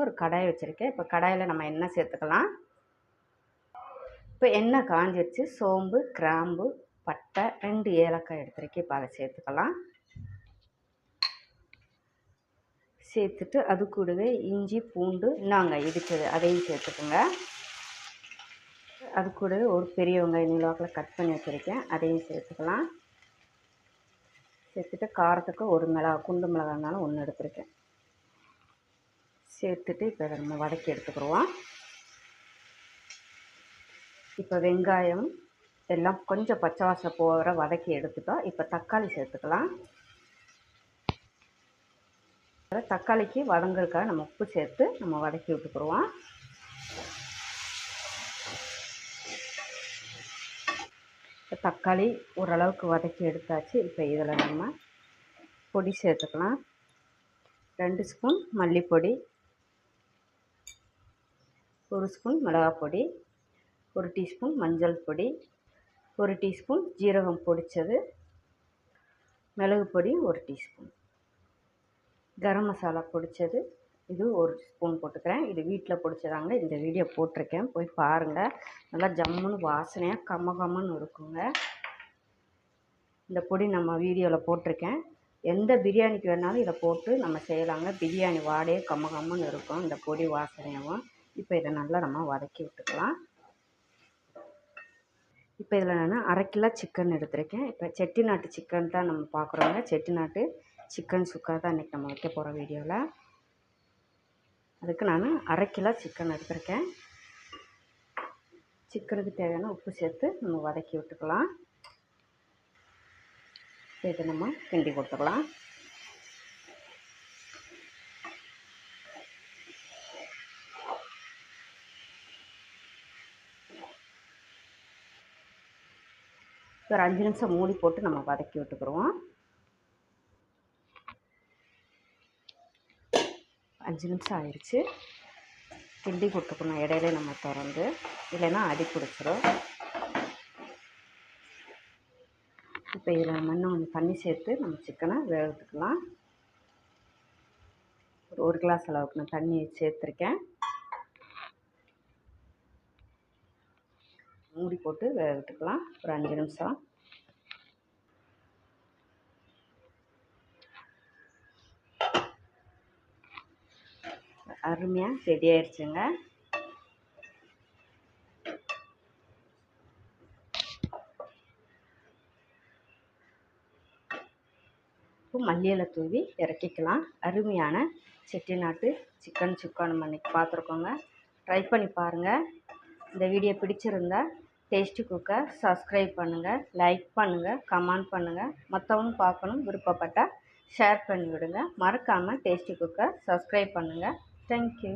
ஒரு கடாய் வச்சுருக்கேன். இப்போ கடாயில் நம்ம எண்ணெய் சேர்த்துக்கலாம். இப்போ எண்ணெய் காஞ்சிருச்சு. சோம்பு கிராம்பு பட்டை ரெண்டு ஏலக்காய் எடுத்துருக்கேன். இப்போ அதை சேர்த்துக்கலாம். சேர்த்துட்டு அது கூடவே இஞ்சி பூண்டு நாங்கள் இடித்தது அதையும் சேர்த்துக்கோங்க. அது கூடவே ஒரு பெரிய வெங்காயம் நீளவாக்கில் கட் பண்ணி வச்சுருக்கேன். அதையும் சேர்த்துக்கலாம். சேர்த்துட்டு காரத்துக்கு ஒரு மிளகா குண்டு மிளகானாலும் ஒன்று எடுத்துருக்கேன். சேர்த்துட்டு இப்போ அதை நம்ம வதக்கி எடுத்துக்கிடுவோம். இப்போ வெங்காயம் எல்லாம் கொஞ்சம் பச்சை வாசனை போகிற வதக்கி எடுத்துட்டோம். இப்போ தக்காளி சேர்த்துக்கலாம். தக்காளிக்கு வதங்குறதுக்காக நம்ம உப்பு சேர்த்து நம்ம வதக்கி விட்டுக்குருவோம் இப்போ தக்காளி ஓரளவுக்கு வதக்கி எடுத்தாச்சு. இப்போ இதில் நம்ம பொடி சேர்த்துக்கலாம். ரெண்டு ஸ்பூன் மல்லிப்பொடி ஒரு ஸ்பூன் மிளகாய் பொடி ஒரு டீஸ்பூன் மஞ்சள் பொடி ஒரு டீஸ்பூன் ஜீரகம் பொடித்தது மிளகு பொடி ஒரு டீஸ்பூன். கரம் மசாலா பொடித்தது இது ஒரு ஸ்பூன் போட்டுக்கிறேன். இது வீட்டில் பொடிச்சதாங்க. இந்த வீடியோ போட்டிருக்கேன். போய் பாருங்கள் நல்லா ஜம்முன்னு வாசனையாக கம்ம கம்மன்னு இருக்குங்க. இந்த பொடி நம்ம வீடியோவில் போட்டிருக்கேன். எந்த பிரியாணிக்கு வேணாலும் இதை போட்டு நம்ம செய்யலாங்க. பிரியாணி வாடையே கம்ம கம்மன்னு இருக்கும். இந்த பொடி வாசனையாகவும் இப்போ இதை நல்லா நம்ம வதக்கி விட்டுக்கலாம். இப்போ இதில் நான் அரை கிலோ சிக்கன் எடுத்திருக்கேன். இப்போ செட்டிநாட்டு சிக்கன் தான் நம்ம பார்க்குறோங்க செட்டிநாட்டு சிக்கன் சுக்கா தான் இன்றைக்கி நம்ம வைக்க போகிற வீடியோவில் அதுக்கு நான் அரை கிலோ சிக்கன் எடுத்திருக்கேன். சிக்கனுக்கு தேவையான உப்பு சேர்த்து நம்ம வதக்கி விட்டுக்கலாம். இதை நம்ம கிண்டி கொடுத்துக்கலாம். ஒரு அஞ்சு நிமிஷம் மூடி போட்டு நம்ம வதக்கி விட்டுக்குருவோம் அஞ்சு நிமிஷம் ஆயிடுச்சு கிண்டி கொடுத்துக்கணும் இடையில நம்ம திறந்து. இல்லைன்னா அடி பிடிச்சிரும். இப்போ இதில் மண்ணை கொஞ்சம் தண்ணி சேர்த்து நம்ம சிக்கனை வேகத்துக்கலாம். ஒரு ஒரு கிளாஸ் அளவுக்கு நான் தண்ணி சேர்த்துருக்கேன். மூடி போட்டு வேக விட்டுக்கலாம் ஒரு அஞ்சு நிமிஷம். அருமையாக ரெடி ஆயிடுச்சுங்க இப்போ தூவி இறக்கிக்கலாம். அருமையான செட்டிநாட்டு சிக்கன் சுக்கா நம்ம இன்றைக்கி பார்த்துருக்கோங்க. ட்ரை பண்ணி பாருங்கள் இந்த வீடியோ பிடிச்சிருந்தா டேஸ்ட்டு குக்கை சப்ஸ்கிரைப் பண்ணுங்கள் லைக் பண்ணுங்கள் கமெண்ட் பண்ணுங்கள் மற்றவங்க பார்க்கணும் விருப்பப்பட்டால் ஷேர் பண்ணிவிடுங்க. மறக்காமல் டேஸ்டி குக்கை சப்ஸ்கிரைப் பண்ணுங்கள் தேங்க்யூ